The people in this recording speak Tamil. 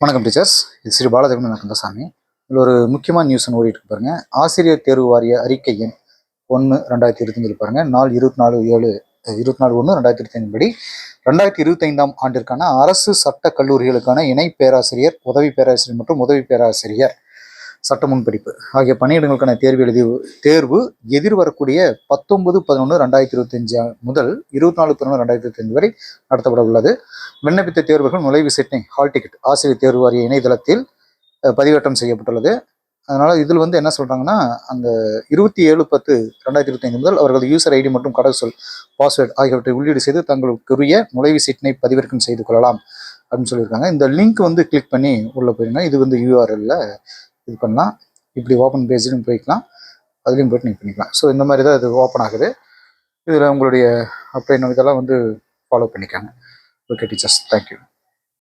வணக்கம் டீச்சர்ஸ் இது ஸ்ரீ பாலதேவன் கந்தசாமி இதில் ஒரு முக்கியமான நியூஸ் ஓடிட்டு பாருங்க. ஆசிரியர் தேர்வு வாரிய அறிக்கை எண் ஒன்று ரெண்டாயிரத்தி இருபத்தஞ்சில் பாருங்க. நாள் இருபத்தி நாலு ஏழு இருபத்தி நாலு ஒன்று ரெண்டாயிரத்தி இருபத்தி படி. ரெண்டாயிரத்தி இருபத்தைந்தாம் ஆண்டிற்கான அரசு சட்ட கல்லூரிகளுக்கான இணை பேராசிரியர் உதவி பேராசிரியர் மற்றும் உதவி பேராசிரியர் சட்ட முன்படிப்பு ஆகிய பணியிடங்களுக்கான தேர்வு எழுதி தேர்வு எதிர்வரக்கூடிய பத்தொன்பது பதினொன்று ரெண்டாயிரத்தி இருபத்தஞ்சு முதல் இருபத்தி நாலு பதினொன்று ரெண்டாயிரத்தி இருபத்தஞ்சு வரை நடத்தப்பட உள்ளது. விண்ணப்பித்த தேர்வுகள் நுழைவு செட்டினை ஹால் டிக்கெட் ஆசிரியர் தேர்வு வாரிய இணையதளத்தில் பதிவேற்றம் செய்யப்பட்டுள்ளது. அதனால் இதில் வந்து என்ன சொல்கிறாங்கன்னா அந்த இருபத்தி ஏழு பத்து ரெண்டாயிரத்தி இருபத்தைந்து முதல் அவர்களது யூசர் ஐடி மற்றும் கடவுச்சொல் பாஸ்வேர்டு ஆகியவற்றை உள்ளீடு செய்து தங்களுக்குரிய நுழைவு சீட்டினை பதிவிறக்கம் செய்து கொள்ளலாம் அப்படின்னு சொல்லியிருக்காங்க. இந்த லிங்க் வந்து கிளிக் பண்ணி உள்ளே போயிருங்க இது வந்து யூஆர்எல்ல இது பண்ணலாம். இப்படி ஓப்பன் பேஜ்லையும் போய்க்கலாம். அதுலேயும் போய்ட்டு நீங்கள் பண்ணிக்கலாம். ஸோ இந்த மாதிரி தான் இது ஓப்பன் ஆகுது. இதில் உங்களுடைய அப்ளை இதெல்லாம் வந்து ஃபாலோ பண்ணிக்காங்க. Okay, teachers. Thank you.